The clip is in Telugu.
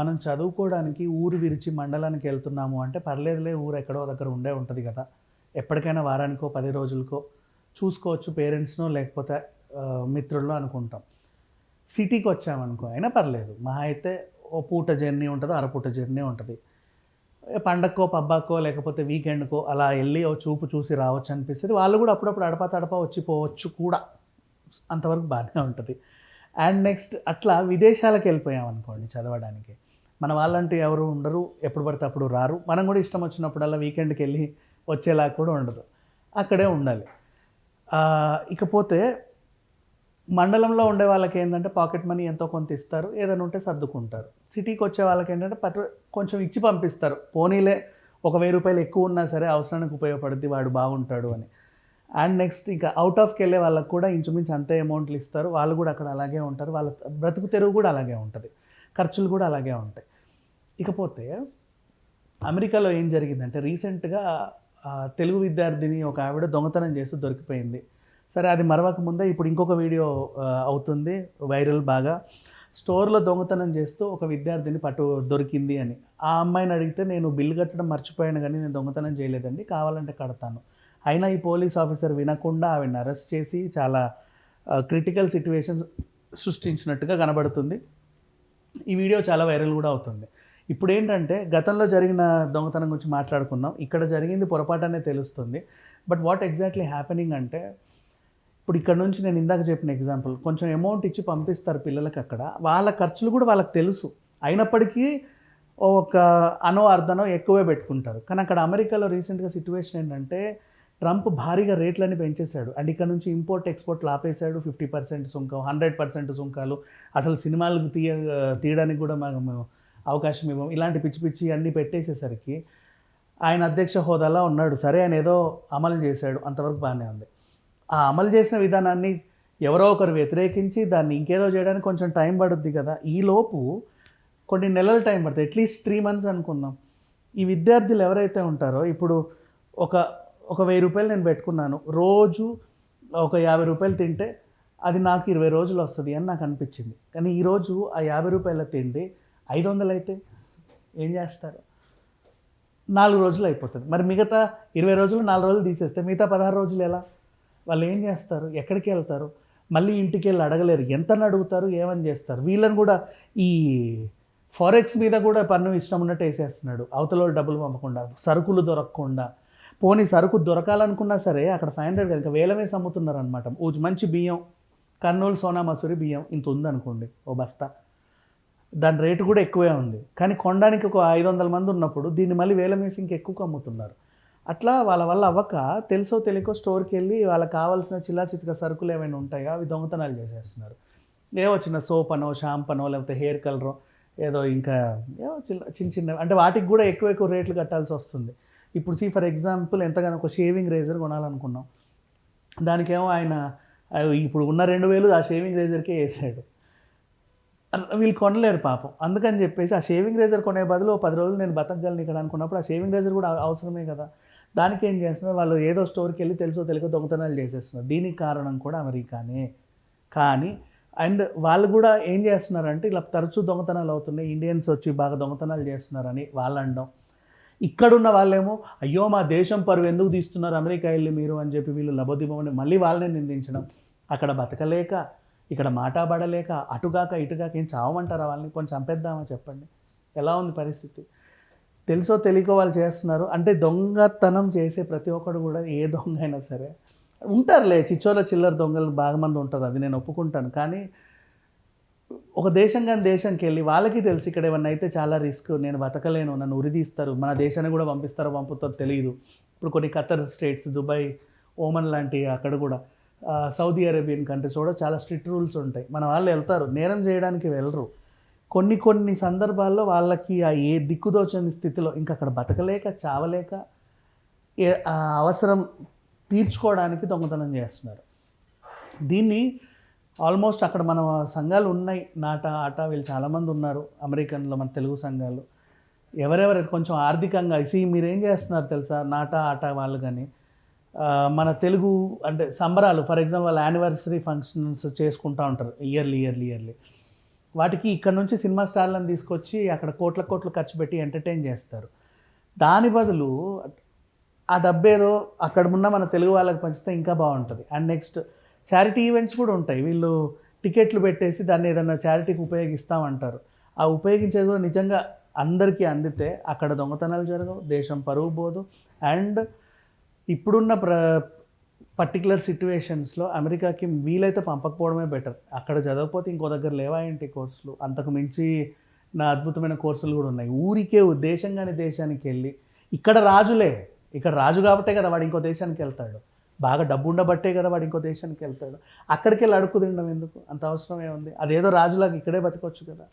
మనం చదువుకోవడానికి ఊరు విరిచి మండలానికి వెళ్తున్నాము అంటే పర్లేదులే ఊరు ఎక్కడో దగ్గర ఉండే ఉంటుంది కదా. ఎప్పటికైనా వారానికో పది రోజులకో చూసుకోవచ్చు పేరెంట్స్నో లేకపోతే మిత్రుల్లో అనుకుంటాం. సిటీకి వచ్చామనుకో అయినా పర్లేదు. మా అయితే ఓ పూట జర్నీ ఉంటుంది అరపూట జర్నీ ఉంటుంది. ఏ పండక్కో పబ్బాకో లేకపోతే వీకెండ్కో అలా వెళ్ళి ఓ చూపు చూసి రావచ్చు అనిపిస్తుంది. వాళ్ళు కూడా అప్పుడప్పుడు అడపా తడపా వచ్చి పోవచ్చు కూడా. అంతవరకు బాగానే ఉంటుంది. అండ్ నెక్స్ట్ అట్లా విదేశాలకు వెళ్ళిపోయాం అనుకోండి చదవడానికి. మన వాళ్ళంటూ ఎవరు ఉండరు ఎప్పుడు పడితే అప్పుడు రారు. మనం కూడా ఇష్టం వచ్చినప్పుడల్లా వీకెండ్కి వెళ్ళి వచ్చేలా కూడా ఉండదు. అక్కడే ఉండాలి. ఇకపోతే మండలంలో ఉండే వాళ్ళకి ఏంటంటే పాకెట్ మనీ ఎంతో కొంత ఇస్తారు ఏదైనా ఉంటే సర్దుకుంటారు. సిటీకి వచ్చే వాళ్ళకి ఏంటంటే పట్టు కొంచెం ఇచ్చి పంపిస్తారు. పోనీలే ఒక వెయ్యి రూపాయలు ఎక్కువ ఉన్నా సరే అవసరానికి ఉపయోగపడుద్ది వాడు బాగుంటాడు అని. అండ్ నెక్స్ట్ ఇంకా అవుట్ ఆఫ్కి వెళ్ళే వాళ్ళకి కూడా ఇంచుమించు అంతే అమౌంట్లు ఇస్తారు. వాళ్ళు కూడా అక్కడ అలాగే ఉంటారు. వాళ్ళ బ్రతుకు తెరువు కూడా అలాగే ఉంటుంది. ఖర్చులు కూడా అలాగే ఉంటాయి. ఇకపోతే అమెరికాలో ఏం జరిగిందంటే రీసెంట్గా తెలుగు విద్యార్థిని ఒక ఆవిడ దొంగతనం చేసి దొరికిపోయింది. సరే అది మరవక ముందే ఇప్పుడు ఇంకొక వీడియో అవుతుంది వైరల్ బాగా. స్టోర్లో దొంగతనం చేస్తూ ఒక విద్యార్థిని పట్టు దొరికింది అని. ఆ అమ్మాయిని అడిగితే నేను బిల్లు కట్టడం మర్చిపోయాను కానీ నేను దొంగతనం చేయలేదండి కావాలంటే కడతాను. అయినా ఈ పోలీస్ ఆఫీసర్ వినకుండా ఆవిడని అరెస్ట్ చేసి చాలా క్రిటికల్ సిచ్యువేషన్ సృష్టించినట్టుగా కనబడుతుంది. ఈ వీడియో చాలా వైరల్ కూడా అవుతుంది. ఇప్పుడు ఏంటంటే గతంలో జరిగిన దొంగతనం గురించి మాట్లాడుకుందాం. ఇక్కడ జరిగింది పొరపాటనే తెలుస్తుంది. బట్ వాట్ ఎగ్జాక్ట్లీ హ్యాపెనింగ్ అంటే ఇప్పుడు ఇక్కడ నుంచి నేను ఇందాక చెప్పిన ఎగ్జాంపుల్ కొంచెం అమౌంట్ ఇచ్చి పంపిస్తారు పిల్లలకి అక్కడ. వాళ్ళ ఖర్చులు కూడా వాళ్ళకి తెలుసు. అయినప్పటికీ ఒక అనో అర్ధనో ఎక్కువే పెట్టుకుంటారు. కానీ అక్కడ అమెరికాలో రీసెంట్గా సిచ్యువేషన్ ఏంటంటే ట్రంప్ భారీగా రేట్లని పెంచేశాడు. అండ్ ఇక్కడ నుంచి ఇంపోర్ట్ ఎక్స్పోర్ట్లు ఆపేశాడు ఫిఫ్టీ పర్సెంట్ సుంకం హండ్రెడ్ పర్సెంట్ సుంకాలు. అసలు సినిమాలకు తీయ తీయడానికి కూడా మేము అవకాశం ఇవ్వం. ఇలాంటి పిచ్చి పిచ్చి అన్నీ పెట్టేసేసరికి ఆయన అధ్యక్ష హోదాలో ఉన్నాడు. సరే ఆయన ఏదో అమలు చేశాడు. అంతవరకు బాగానే ఉంది. ఆ అమలు చేసిన విధానాన్ని ఎవరో ఒకరు వ్యతిరేకించి దాన్ని ఇంకేదో చేయడానికి కొంచెం టైం పడుద్ది కదా. ఈలోపు కొన్ని నెలల టైం పడుతుంది. అట్లీస్ట్ త్రీ మంత్స్ అనుకుందాం. ఈ విద్యార్థులు ఎవరైతే ఉంటారో ఇప్పుడు ఒక ఒక వెయ్యి రూపాయలు నేను పెట్టుకున్నాను. రోజు ఒక యాభై రూపాయలు తింటే అది నాకు ఇరవై రోజులు వస్తుంది అని నాకు అనిపించింది. కానీ ఈరోజు ఆ యాభై రూపాయల తిండి ఐదు వందలు అయితే ఏం చేస్తారు? నాలుగు రోజులు అయిపోతుంది. మరి మిగతా ఇరవై రోజులు నాలుగు రోజులు తీసేస్తే మిగతా పదహారు రోజులు ఎలా? వాళ్ళు ఏం చేస్తారు? ఎక్కడికి వెళ్తారు? మళ్ళీ ఇంటికి వెళ్ళి అడగలేరు. ఎంతని అడుగుతారు? ఏమని చేస్తారు? వీళ్ళని కూడా ఈ ఫారెక్స్ మీద కూడా పన్ను ఇష్టం ఉన్నట్టు వేసేస్తున్నాడు. అవతల డబ్బులు పంపకుండా సరుకులు దొరకకుండా. పోనీ సరుకు దొరకాలనుకున్నా సరే అక్కడ ఫైవ్ హండ్రెడ్ కనుక వేల వేసి అమ్ముతున్నారు అనమాట మంచి బియ్యం. కర్నూలు సోనా మసూరి బియ్యం ఇంత ఉందనుకోండి ఓ బస్తా. దాని రేటు కూడా ఎక్కువే ఉంది. కానీ కొనడానికి ఒక ఐదు వందల మంది ఉన్నప్పుడు దీన్ని మళ్ళీ వేల వేసి ఇంకెక్కువ అమ్ముతున్నారు అట్లా వాళ్ళ వల్ల అవ్వక తెలుసో తెలియకో స్టోర్కి వెళ్ళి వాళ్ళకి కావాల్సిన చిల్లా చితక సరుకులు ఏమైనా ఉంటాయో? అవి దొంగతనాలు చేసేస్తున్నారు. ఏవో చిన్న సోప్ అనో షాంపనో లేకపోతే హెయిర్ కలరో ఏదో ఇంకా ఏవో చిన్న చిన్న చిన్న అంటే వాటికి కూడా ఎక్కువ ఎక్కువ రేట్లు కట్టాల్సి వస్తుంది. ఇప్పుడు సీ ఫర్ ఎగ్జాంపుల్ ఎంతగానో ఒక షేవింగ్ రేజర్ కొనాలనుకున్నాం. దానికేమో ఆయన ఇప్పుడు ఉన్న రెండు వేలు ఆ షేవింగ్ రేజర్కే వేసాడు. వీళ్ళు కొనలేరు పాపం. అందుకని చెప్పేసి ఆ షేవింగ్ రేజర్ కొనే బదులు పది రోజులు నేను బతకగలను ఇక్కడ అనుకున్నప్పుడు ఆ షేవింగ్ రేజర్ కూడా అవసరమే కదా. దానికి ఏం చేస్తున్నారు? వాళ్ళు ఏదో స్టోర్కి వెళ్ళి తెలుసో తెలియక దొంగతనాలు చేసేస్తున్నారు. దీనికి కారణం కూడా అమెరికానే. కానీ అండ్ వాళ్ళు కూడా ఏం చేస్తున్నారంటే ఇలా తరచూ దొంగతనాలు అవుతున్నాయి. ఇండియన్స్ వచ్చి బాగా దొంగతనాలు చేస్తున్నారని వాళ్ళు అనడం ఇక్కడున్న వాళ్ళేమో అయ్యో మా దేశం పరువు ఎందుకు తీస్తున్నారు? అమెరికా వెళ్ళి మీరు అని చెప్పి వీళ్ళు లబోదిబోమని మళ్ళీ వాళ్ళనే నిందించడం. అక్కడ బతకలేక ఇక్కడ మాటాబడలేక అటుగాక ఇటుగాక ఏం చావమంటారా వాళ్ళని? కొంచెం చంపేద్దామా చెప్పండి. ఎలా ఉంది పరిస్థితి? తెలుసో తెలియకో వాళ్ళు చేస్తున్నారు. అంటే దొంగతనం చేసే ప్రతి ఒక్కడు కూడా ఏ దొంగ అయినా సరే ఉంటారులే. చిచ్చోల చిల్లర దొంగలు బాగా మంది ఉంటారు. అది నేను ఒప్పుకుంటాను. కానీ ఒక దేశం కానీ దేశంకి వెళ్ళి వాళ్ళకి తెలుసు ఇక్కడ ఏమన్నా అయితే చాలా రిస్క్. నేను బతకలేను. నన్ను ఉరిదీస్తారు. మన దేశాన్ని కూడా పంపిస్తారో పంపుతారో తెలియదు. ఇప్పుడు కొన్ని ఖతర్ స్టేట్స్ దుబాయ్ ఓమన్ లాంటి అక్కడ కూడా. సౌదీ అరేబియన్ కంట్రీస్ కూడా చాలా స్ట్రిక్ట్ రూల్స్ ఉంటాయి. మన వాళ్ళు వెళ్తారు. నేరం చేయడానికి వెళ్ళరు. కొన్ని కొన్ని సందర్భాల్లో వాళ్ళకి ఆ ఏ దిక్కుదోచని స్థితిలో ఇంకా అక్కడ బతకలేక చావలేక అవసరం తీర్చుకోవడానికి దొంగతనం చేస్తున్నారు. దీన్ని ఆల్మోస్ట్ అక్కడ మన సంఘాలు ఉన్నాయి. నాట ఆట వీళ్ళు చాలామంది ఉన్నారు. అమెరికన్లో మన తెలుగు సంఘాలు. ఎవరెవరు కొంచెం ఆర్థికంగా ఇసి మీరు ఏం చేస్తున్నారు తెలుసా? నాట ఆట వాళ్ళు కానీ మన తెలుగు అంటే సంబరాలు ఫర్ ఎగ్జాంపుల్ యానివర్సరీ ఫంక్షన్స్ చేసుకుంటూ ఉంటారు ఇయర్లీ ఇయర్లీ ఇయర్లీ వాటికి ఇక్కడ నుంచి సినిమా స్టార్లను తీసుకొచ్చి అక్కడ కోట్ల కోట్లు ఖర్చు పెట్టి ఎంటర్టైన్ చేస్తారు. దాని బదులు ఆ డబ్బేదో అక్కడ ఉన్న మన తెలుగు వాళ్ళకి పంచితే ఇంకా బాగుంటుంది. అండ్ నెక్స్ట్ చారిటీ ఈవెంట్స్ కూడా ఉంటాయి. వీళ్ళు టికెట్లు పెట్టేసి దాన్ని ఏదైనా చారిటీకి ఉపయోగిస్తామంటారు ఆ ఉపయోగించేది కూడా నిజంగా అందరికీ అందితే అక్కడ దొంగతనాలు జరగవు దేశం పరుగుబోదు పోదు. అండ్ ఇప్పుడున్న ప్ర పర్టికులర్ సిచ్యువేషన్స్లో అమెరికాకి వీలైతే పంపకపోవడమే బెటర్ అక్కడ చదవకపోతే ఇంకో దగ్గర లేవా ఏంటి కోర్సులు? అంతకు మించి నా అద్భుతమైన కోర్సులు కూడా ఉన్నాయి. ఊరికే ఉద్దేశంగానే దేశానికి వెళ్ళి ఇక్కడ రాజులే ఇక్కడ రాజు కాబట్టే కదా వాడు ఇంకో దేశానికి వెళ్తాడు. బాగా డబ్బు ఉండబట్టే కదా వాడు ఇంకో దేశానికి వెళ్తాడు. అక్కడికి వెళ్ళి అడుక్కు తినడం ఎందుకు? అంత అవసరం ఏముంది? అదేదో రాజులాగా ఇక్కడే బతకొచ్చు కదా.